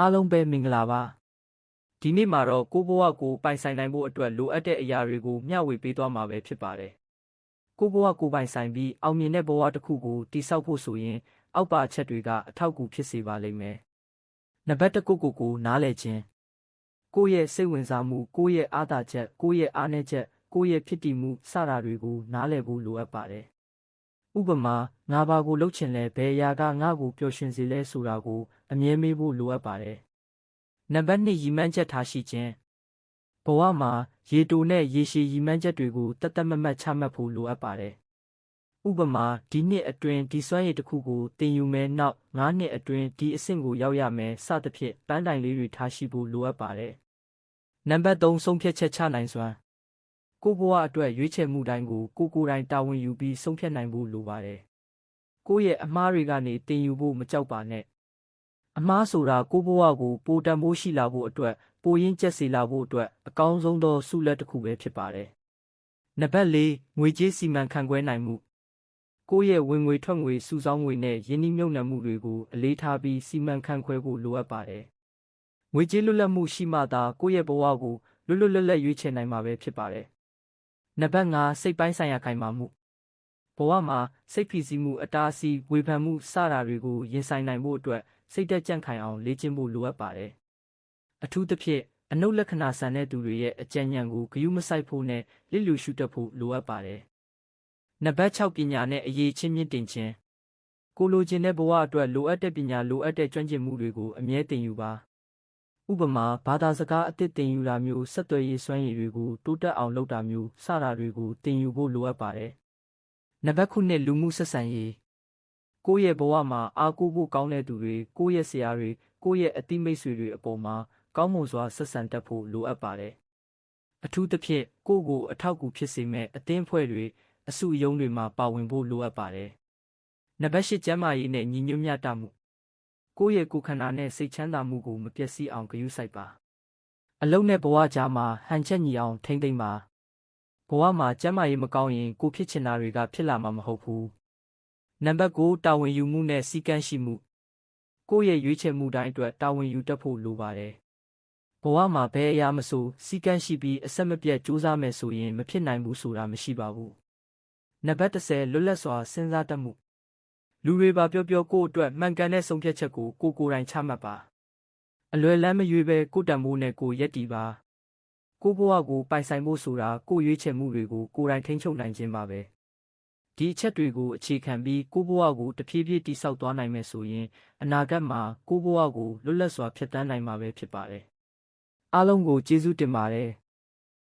အားလုံးပဲမင်္ဂလာပါဒီနေ့မှာတော့ကိုဘဝကိုပိုင်ဆိုင်နိုင်ဖို့အတွက်လိုအပ်တဲ့အရာတွေကိုမျှဝေပေးသွားမှာပဲဖြစ်ပါတယ်ကိုဘဝကိုပိုင်ဆိုင်ပြီးအောင်မြင်တဲ့ဘဝတစ်ခုကိုတည်ဆောက်ဖို့ဆိုရင် အောက်ပါအချက်တွေကအထောက်အကူဖြစ်စေပါလိမ့်မယ်နံပါတ်1ကိုကိုကိုနားလည်ခြင်းကိုယ့်ရဲ့စိတ်ဝင်စားမှုကိုယ့်ရဲ့အားသာချက်ကိုယ့်ရဲ့အားနည်းချက်ကိုယ့်ရဲ့ဖြစ်တည်မှုစတာတွေကိုနားလည်ဖို့လိုအပ်ပါတယ်ဥပမာငါဘာကိုလှုပ်ချင်လဲဘယ်အရာကငါ့ကိုပျော်ရွှင်စေလဲဆိုတာကို အမြဲမေးဖို့လိုအပ်ပါတယ်။နံပါတ်2ရည်မှန်းချက်ထားရှိခြင်းဘဝမှာရေတိုနဲ့ရေရှည်ရည်မှန်းချက်တွေကိုတသက်မမတ်ချမှတ်ဖို့လိုအပ်ပါတယ်။ဥပမာဒီနှစ်အတွင်းဒီစွမ်းရည်တစ်ခုကိုတင်ယူမယ်နောက်9နှစ်အတွင်းဒီအဆင့်ကိုရောက်ရမယ်စသဖြင့်ပန်းတိုင်လေးတွေထားရှိဖို့လိုအပ်ပါတယ်။နံပါတ်3ဆုံးဖြတ်ချက်ချနိုင်စွမ်းကိုယ့်ဘဝအတွက်ရွေးချယ်မှုတိုင်းကိုကိုယ်ကိုယ်တိုင်တာဝန်ယူပြီးဆုံးဖြတ်နိုင်ဖို့လိုပါတယ်။ကိုယ့်ရဲ့အမှားတွေကနေတင်ယူဖို့မကြောက်ပါနဲ့။ အမှားဆိုတာကိုယ့်ဘဝကိုပိုတန်ဖိုးရှိလာဖို့အတွက်ပိုရင်းကျက်စေလာဖို့အတွက်အကောင်းဆုံးသောဆုလက်တစ်ခုပဲဖြစ်ပါတယ်။နံပါတ်၄ငွေကြေးစီမံခန့်ခွဲနိုင်မှုကိုယ့်ရဲ့ဝင်ငွေထွက်ငွေစုဆောင်းငွေနဲ့ယင်းနှိမ့်မြုပ်နှံမှုတွေကိုအလေးထားပြီးစီမံခန့်ခွဲဖို့လိုအပ်ပါတယ်။ငွေကြေးလွတ်လပ်မှုရှိမှသာကိုယ့်ရဲ့ဘဝကိုလွတ်လွတ်လပ်လပ်ရွေးချယ်နိုင်မှာပဲဖြစ်ပါတယ်။နံပါတ်5စိတ်ပိုင်းဆိုင်ရာခိုင်မာမှု ဘဝမှာစိတ်ဖိစီးမှုအတားအဆီးဝေဖန်မှုစတာတွေကိုရင်ဆိုင်နိုင်ဖို့အတွက်စိတ်သက်ကြံ့ခိုင်အောင်လေ့ကျင့်ဖို့လိုအပ်ပါတယ်။အထူးသဖြင့်အနုလက္ခဏာဆန်တဲ့သူတွေရဲ့အကြံဉာဏ်ကိုဂရုမစိုက်ဖို့နဲ့လစ်လျူရှုတတ်ဖို့လိုအပ်ပါတယ်။နံပါတ်6ပညာနဲ့အရေးချင်းမြင့်တင်ခြင်းကိုလိုချင်တဲ့ဘဝအတွက်လိုအပ်တဲ့ပညာလိုအပ်တဲ့ကျွမ်းကျင်မှုတွေကိုအမြဲတင်ယူပါဥပမာဘာသာစကားအသစ်တင်ယူတာမျိုးဆက်သွယ်ရေးစွမ်းရည်တွေကိုတိုးတက်အောင်လုပ်တာမျိုးစတာတွေကိုတင်ယူဖို့လိုအပ်ပါတယ်။ နံပါတ်9လူမှုဆက်ဆံရေးကိုယ့်ရဲ့ဘဝမှာအားကိုးဖို့ကောင်းတဲ့သူတွေကိုယ့်ရဲ့ဆရာတွေကိုယ့်ရဲ့အသိမိတ်ဆွေတွေအပေါ်မှာကောင်းမွန်စွာဆက်ဆံတတ်ဖို့လိုအပ်ပါတယ်။အထူးသဖြင့်ကိုယ့်ကိုအထောက်အကူဖြစ်စေမဲ့အသင်းအဖွဲ့တွေအစုအယုံတွေမှာပါဝင်ဖို့လိုအပ်ပါတယ်။နံပါတ်10ကျန်းမာရေးနဲ့ညီညွတ်မျှတမှုကိုယ့်ရဲ့ကိုယ်ခန္ဓာနဲ့စိတ်ချမ်းသာမှုကိုမပျက်စီးအောင်ဂရုစိုက်ပါအလုံးနဲ့ဘဝကြားမှာဟန်ချက်ညီအောင်ထိမ့်သိမ့်ပါ ဘဝမှာကျမ်းမာရေးမကောင်းရင်ကိုဖြစ်ချင်တာတွေကဖြစ်လာမှာမဟုတ်ဘူးနံပါတ်9တာဝန်ယူမှုနဲ့စီကံရှိမှုကိုယ့်ရဲ့ရွေးချယ်မှုတိုင်းအတွက်တာဝန်ယူတတ်ဖို့လိုပါတယ်ဘဝမှာဘယ်အရာမဆိုစီကံရှိပြီးအဆက်မပြတ်ကြိုးစားမယ်ဆိုရင်မဖြစ်နိုင်ဘူးဆိုတာမရှိပါဘူးနံပါတ်10လွတ်လပ်စွာစဉ်းစားတတ်မှုလူတွေပါပြောပြောကိုယ့်အတွက်မှန်ကန်တဲ့ဆုံးဖြတ်ချက်ကိုကိုကိုယ်တိုင်ချမှတ်ပါအလွယ်လန်းမရွေးပဲကိုတံမိုးနဲ့ကိုရက်တီပါ ကိုဘဝကိုပိုင်ဆိုင်ဖို့ဆိုတာကိုရွေးချယ်မှုတွေကိုကိုယ်တိုင်ထိန်းချုပ်နိုင်ခြင်းပါပဲဒီအချက်တွေကိုအခြေခံပြီးကိုဘဝကိုတဖြည်းဖြည်းတိဆောက်သွားနိုင်မယ်ဆိုရင်အနာဂတ်မှာကိုဘဝကိုလွတ်လပ်စွာဖြတ်သန်းနိုင်မှာပဲဖြစ်ပါတယ်အားလုံးကိုကျေးဇူးတင်ပါတယ်